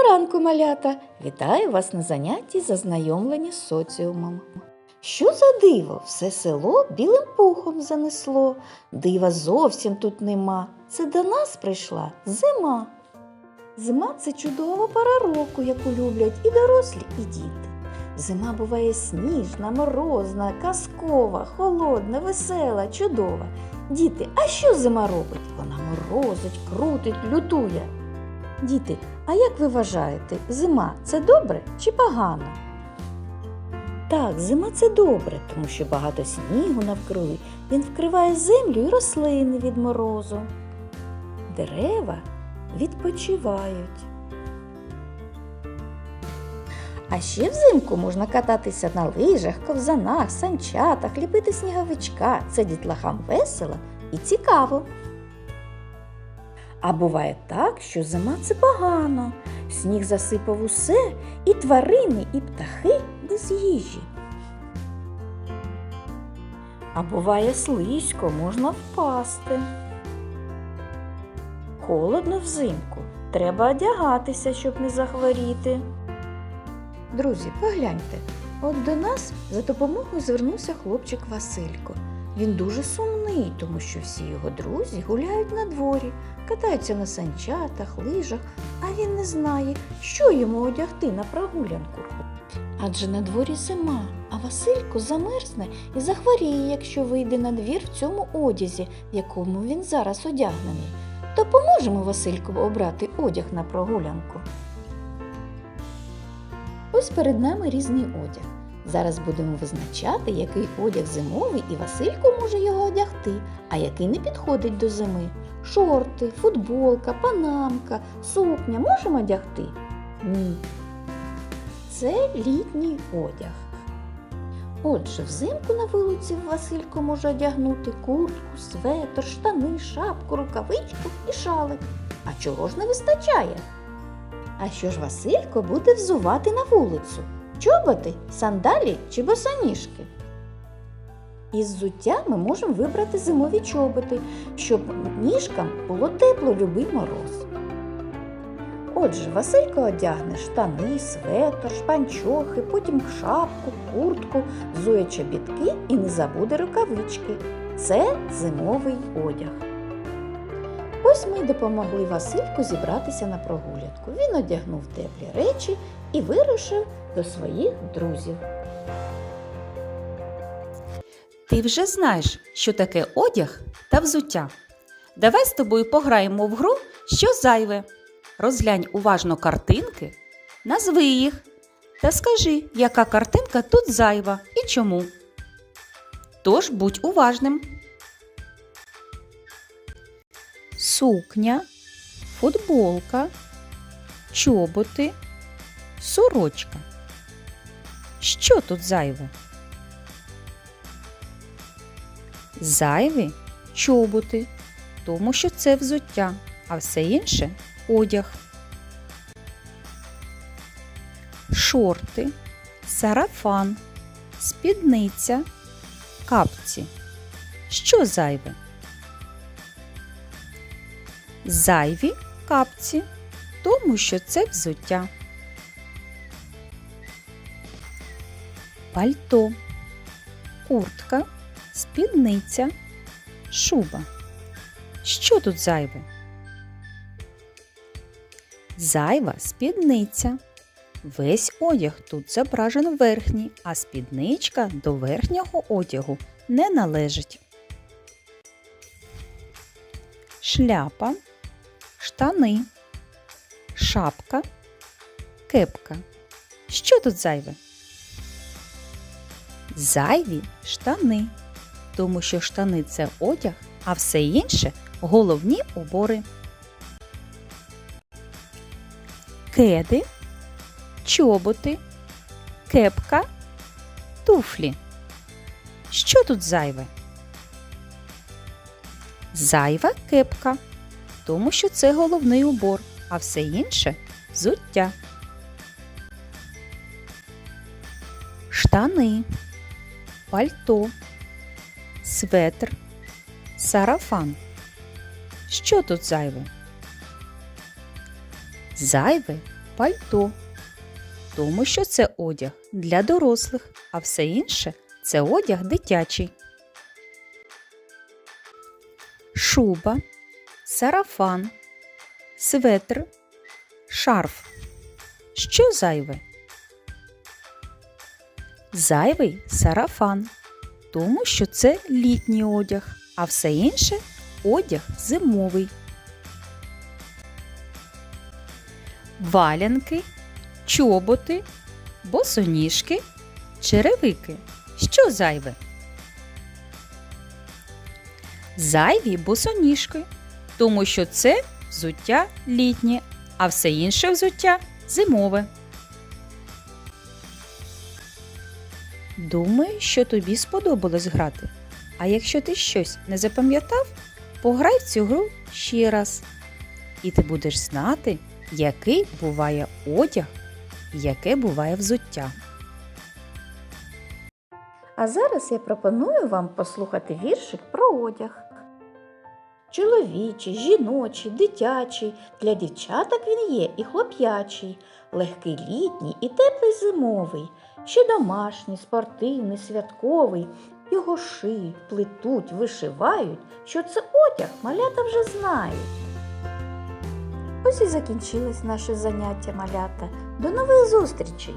Доброго ранку, малята! Вітаю вас на занятті з ознайомлення з соціумом. Що за диво? Все село білим пухом занесло. Дива зовсім тут нема. Це до нас прийшла зима. Зима це чудова пора року, яку люблять і дорослі, і діти. Зима буває сніжна, морозна, казкова, холодна, весела, чудова. Діти, а що зима робить? Вона морозить, крутить, лютує. Діти, а як ви вважаєте, зима це добре чи погано? Так, зима це добре, тому що багато снігу навкруги. Він вкриває землю і рослини від морозу. Дерева відпочивають. А ще взимку можна кататися на лижах, ковзанах, санчатах, ліпити сніговичка. Це дітлахам весело і цікаво. А буває так, що зима це погано. Сніг засипав усе, і тварини, і птахи без їжі. А буває слизько, можна впасти. Холодно взимку. Треба одягатися, щоб не захворіти. Друзі, погляньте, от до нас за допомогою звернувся хлопчик Василько. Він дуже сумний, тому що всі його друзі гуляють на дворі, катаються на санчатах, лижах, а він не знає, що йому одягти на прогулянку. Адже на дворі зима, а Василько замерзне і захворіє, якщо вийде на двір в цьому одязі, в якому він зараз одягнений. Допоможемо Васильку обрати одяг на прогулянку. Ось перед нами різний одяг. Зараз будемо визначати, який одяг зимовий і Василько може його одягти, а який не підходить до зими. Шорти, футболка, панамка, сукня можемо одягти? Ні. Це літній одяг. Отже, взимку на вулиці Василько може одягнути куртку, светр, штани, шапку, рукавичку і шалик. А чого ж не вистачає? А що ж Василько буде взувати на вулицю? Чоботи, сандалі чи босоніжки? Із взуття ми можемо вибрати зимові чоботи, щоб ніжкам було тепло любий мороз. Отже, Василько одягне штани, светр, шпанчохи, потім шапку, куртку, зує чобітки і не забуде рукавички. Це зимовий одяг. Ось ми й допомогли Васильку зібратися на прогулянку. Він одягнув теплі речі і вирушив до своїх друзів. Ти вже знаєш, що таке одяг та взуття. Давай з тобою пограємо в гру, що зайве. Розглянь уважно картинки, назви їх та скажи, яка картинка тут зайва і чому. Тож будь уважним. Сукня, футболка, чоботи, сорочка. Що тут зайве? Зайві чоботи, тому що це взуття, а все інше одяг. Шорти, сарафан, спідниця, капці. Що зайве? Зайві капці, тому що це взуття. Пальто, куртка, спідниця, шуба. Що тут зайве? Зайва спідниця. Весь одяг тут зображено верхній, а спідничка до верхнього одягу не належить. Шляпа, штани, шапка, кепка. Що тут зайве? Зайві штани, тому що штани це одяг, а все інше головні убори. Кеди, чоботи, кепка, туфлі. Що тут зайве? Зайва кепка, тому що це головний убор, а все інше взуття. Штани, пальто, светр, сарафан. Що тут зайве? Зайве пальто, тому що це одяг для дорослих, а все інше це одяг дитячий. Шуба, сарафан, светр, шарф. Що зайве? Зайвий сарафан, тому що це літній одяг, а все інше одяг зимовий. Валянки, чоботи, босоніжки, черевики. Що зайве? Зайві босоніжки, тому що це взуття літнє, а все інше взуття зимове. Думаю, що тобі сподобалось грати. А якщо ти щось не запам'ятав, пограй в цю гру ще раз. І ти будеш знати, який буває одяг і яке буває взуття. А зараз я пропоную вам послухати віршик про одяг. Чоловічий, жіночий, дитячий, для дівчаток він є і хлоп'ячий, легкий літній і теплий зимовий, ще домашній, спортивний, святковий. Його шиють, плетуть, вишивають, що це одяг малята вже знають. Ось і закінчилось наше заняття малята. До нових зустрічей!